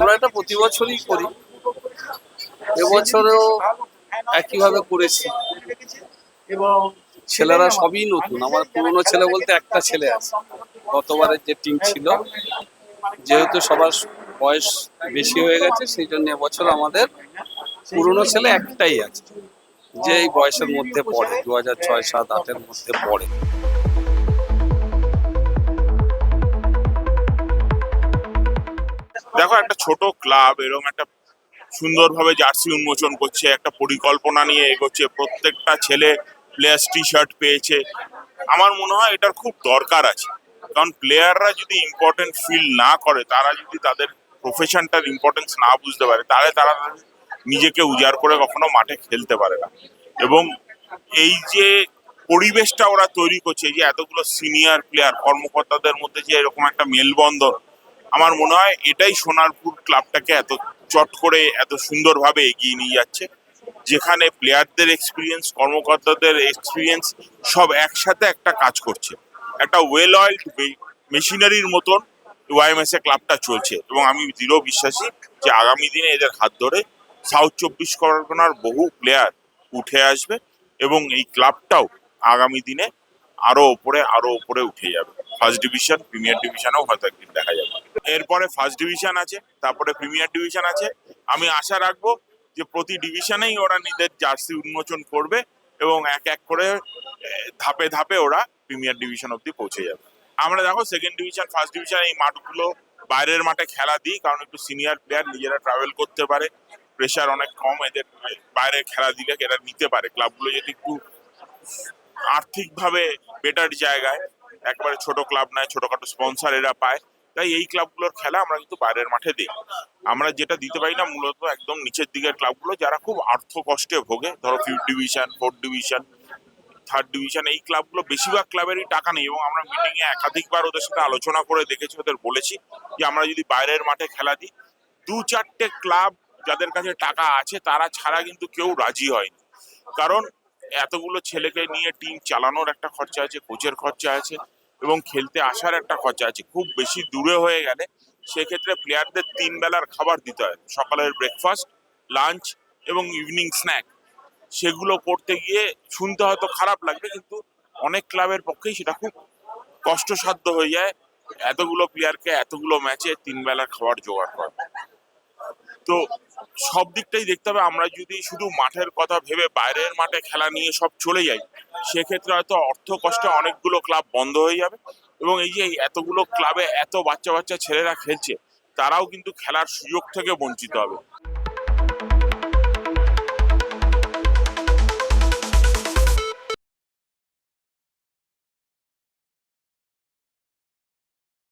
আমরা এটা প্রতি বছরই করি। এবছরেও একইভাবে করেছি। এবং ছেলেরা সবই নতুন। আমার পুরনো ছেলে বলতে একটা ছেলে আছে। গতবারের যে টিম ছিল যেহেতু সবার বয়স বেশি হয়ে গেছে সেই জন্য এবছর আমাদের পুরনো ছেলে একটাই আছে যে এই বয়সের মধ্যে পড়ে দু হাজার ছয় সাত আটের মধ্যে পড়ে। দেখো, একটা ছোট ক্লাব এরকম একটা সুন্দরভাবে জার্সি উন্মোচন করছে, একটা পরিকল্পনা নিয়ে এগোচ্ছে, প্রত্যেকটা ছেলে প্লেয়ার্স টি শার্ট পেয়েছে। আমার মনে হয় এটার খুব দরকার আছে। কারণ প্লেয়াররা যদি ইম্পর্টেন্ট ফিল না করে, তারা যদি তাদের প্রফেশনটার ইম্পর্টেন্স না বুঝতে পারে, তাহলে তারা নিজেকে উজাড় করে কখনো মাঠে খেলতে পারে না। এবং এই যে পরিবেশটা ওরা তৈরি করছে যে এতগুলো সিনিয়র প্লেয়ার কর্মকর্তাদের মধ্যে যে এরকম একটা মেলবন্ধন আমার মনে হয় এটাই সোনারপুর ক্লাবটাকে এত চট করে, এত সুন্দরভাবে এগিয়ে নিয়ে যাচ্ছে, যেখানে প্লেয়ারদের এক্সপিরিয়েন্স কর্মকর্তাদের এক্সপিরিয়েন্স সব একসাথে একটা কাজ করছে। একটা ওয়েল অয়েলড মেশিনারির মতন ওয়াইএমএস এ ক্লাবটা চলছে এবং আমি দৃঢ় বিশ্বাসী যে আগামী দিনে এদের হাত ধরে সাউথ চব্বিশ পরগনার বহু প্লেয়ার উঠে আসবে এবং এই ক্লাবটাও আগামী দিনে আরও ওপরে আরও ওপরে উঠে যাবে। ফার্স্ট ডিভিশন প্রিমিয়ার ডিভিশনেও হয়তো একদিন দেখা যাবে। এরপরে ফার্স্ট ডিভিশন আছে, তারপরে প্রিমিয়ার ডিভিশন আছে। আমি আশা রাখব যে প্রতি ডিভিশনেই ওরা নিজের জার্সি উন্মোচন করবে এবং এক এক করে ধাপে ধাপে ওরা প্রিমিয়ার ডিভিশন অব্দি পৌঁছে যাবে। আমরা দেখো সেকেন্ড ডিভিশন ফার্স্ট ডিভিশন এই মাঠগুলো বাইরের মাঠে খেলা দিই, কারণ একটু সিনিয়র প্লেয়ার নিজেরা ট্রাভেল করতে পারে। প্রেশার অনেক কম, এদের বাইরে খেলা দিলে এরা নিতে পারে। ক্লাবগুলো যদি একটু আর্থিকভাবে বেটার জায়গায়, একবারে ছোট ক্লাব নয়, ছোটখাটো স্পন্সর এরা পায় তাই এই ক্লাবগুলোর খেলা আমরা কিন্তু বাইরের মাঠে দিই আমরা যেটা দিতে পারি না, মূলত একদম নিচের দিকের ক্লাবগুলো যারা খুব আর্থ কষ্টে ভোগে, ধরো fifth division fourth division third division এই ক্লাবগুলো বেশিরভাগ ক্লাবেরই টাকা নেই এবং আমরা মিটিংয়ে একাধিকবার ওদের সাথে আলোচনা করে দেখেছি, ওদের বলেছি যে আমরা যদি বাইরের মাঠে খেলা দিই, দু চারটে ক্লাব যাদের কাছে টাকা আছে, তারা ছাড়া কিন্তু কেউ রাজি হয়নি। কারণ এতগুলো ছেলেকে নিয়ে টিম চালানোর একটা খরচা আছে কোচের খরচা আছে এবং খেলতে আসার একটা খরচা আছে। খুব বেশি দূরে হয়ে গেলে সেক্ষেত্রে প্লেয়ারদের তিন বেলার খাবার দিতে হয়। সকালের ব্রেকফাস্ট লাঞ্চ এবং ইভিনিং স্ন্যাক সেগুলো করতে গিয়ে শুনতে হয়তো খারাপ লাগবে কিন্তু অনেক ক্লাবের পক্ষেই সেটা খুব কষ্টসাধ্য হয়ে যায়। এতগুলো প্লেয়ারকে এতগুলো ম্যাচে তিন বেলার খাবার জোগাড় করা। তো সব দিকটাই দেখতে হবে। আমরা যদি শুধু মাঠের কথা ভেবে বাইরের মাঠে খেলা নিয়ে সব চলে যাই সেক্ষেত্রে হয়তো অর্থ কষ্টে অনেকগুলো ক্লাব বন্ধ হয়ে যাবে এবং এই যে এতগুলো ক্লাবে এত বাচ্চা বাচ্চা ছেলেরা খেলছে, তারাও কিন্তু খেলার সুযোগ থেকে বঞ্চিত হবে।